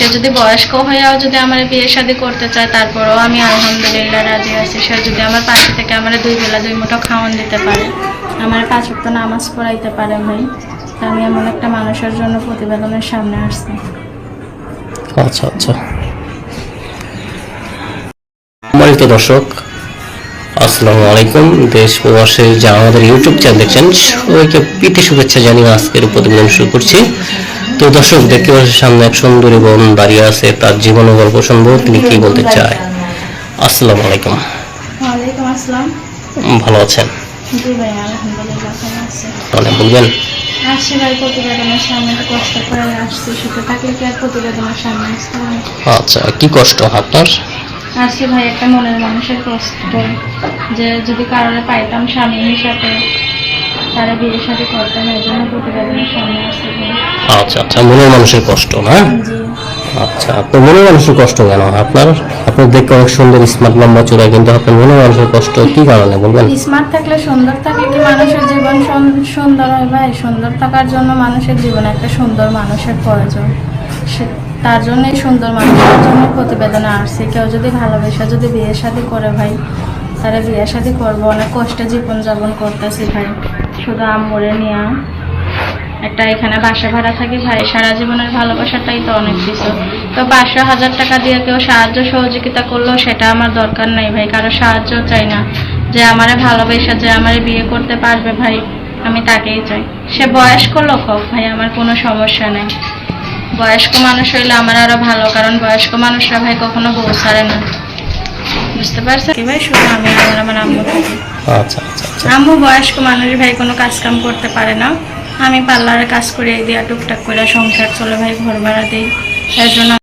সে যদি বয়স্ক হয়েও যদি আমার বিয়ে শাদী করতে চায়, তারপরেও আমি আলহামদুলিল্লাহ রাজি আছি। সে যদি আমার পাশে থেকে আমার দুই বেলা দুই মুঠো খাওয়ান দিতে পারে, আমার পাঁচ ওয়াক্ত নামাজ পড়াইতে পারে ভাই। আমি এমন একটা মানুষের জন্য প্রতিবেদনের সামনে আসছি। আচ্ছা আচ্ছা। সম্মানিত দর্শক, আসসালামু আলাইকুম। দেশ প্রবাসে যারা আমাদের ইউটিউব চ্যানেল দেখছেন, সবাইকে প্রীতি শুভেচ্ছা জানিয়ে আজকের প্রতিবেদন শুরু করছি। তো দর্শক দেখতে পাচ্ছেন সামনে এক সুন্দরী বোন দাঁড়িয়ে আছে তার জীবন ও গল্প শুনব তিনি কি বলতে চায়? আসসালামু আলাইকুম। ওয়ালাইকুম আসসালাম। ভালো আছেন? জি ভাই আলহামদুলিল্লাহ ভালো আছি। মানে বলবেন? আসছি ভাই প্রতিবেদনের সামনে কষ্ট করে আসছি সেটা থাকলে কি আর প্রতিবেদনের সামনে আসতে আচ্ছা কি কষ্ট আপনার? আসছি ভাই একটা মনের মানুষের কষ্ট। যে যদি কারণে পাইতাম স্বামী হিসাবে তারা বিয়ের সাথে করতাম এই জন্য প্রতিবেদনের সামনে ভাই। আচ্ছা আচ্ছা মনের মানুষের কষ্ট না? আচ্ছা আপনার মনের মানুষের কষ্ট কেন? আপনার আপনার দেখতে অনেক সুন্দর স্মার্ট লম্বা চূড়া কিন্তু আপনার মনের মানুষের কষ্ট কি কারণে বলবেন? স্মার্ট থাকলে সুন্দর থাকলে কি মানুষের জীবন সুন্দর হয়? ভাই সুন্দর থাকার জন্য মানুষের জীবনে একটা সুন্দর মানুষের প্রয়োজন। তার জন্যই সুন্দর মানুষের জন্য প্রতিবেদনে আসছে। কেউ যদি ভালোবেসে যদি বিয়ে শাদী করে ভাই তারা বিয়ে শাদী করব। অনেক কষ্টে জীবন যাপন করতেছি ভাই। শুধু আম্মুরে নিয়ে একটা এখানে বাসা ভাড়া থাকি ভাই সারা জীবনের ভালোবাসাটাই তো অনেক কিছু। তো পাঁচশো হাজার টাকা দিয়ে কেউ সাহায্য সহযোগিতা করলেও সেটা আমার দরকার নাই ভাই কারও সাহায্য চাই না। যে আমারে ভালোবেসে যে আমারে বিয়ে করতে পারবে ভাই আমি তাকেই চাই। সে বয়স্ক লোক হোক ভাই আমার কোনো সমস্যা নেই। বয়স্ক মানুষ হইলে আমার আরও ভালো কারণ বয়স্ক মানুষরা ভাই কখনো বউ ছাড়ে না। বুঝতে পারছেন? কি ভাই শুধু আমি আর আমার আম্মু। আচ্ছা আচ্ছা আচ্ছা। আম্মু বয়স্ক মানুষ ভাই কোনো কাজ কাম করতে পারে না। আমি পার্লারে কাজ করে দিয়া টুকটাক করে সংসার চলে ভাই, ঘর ভাড়া দিই। এর জন্য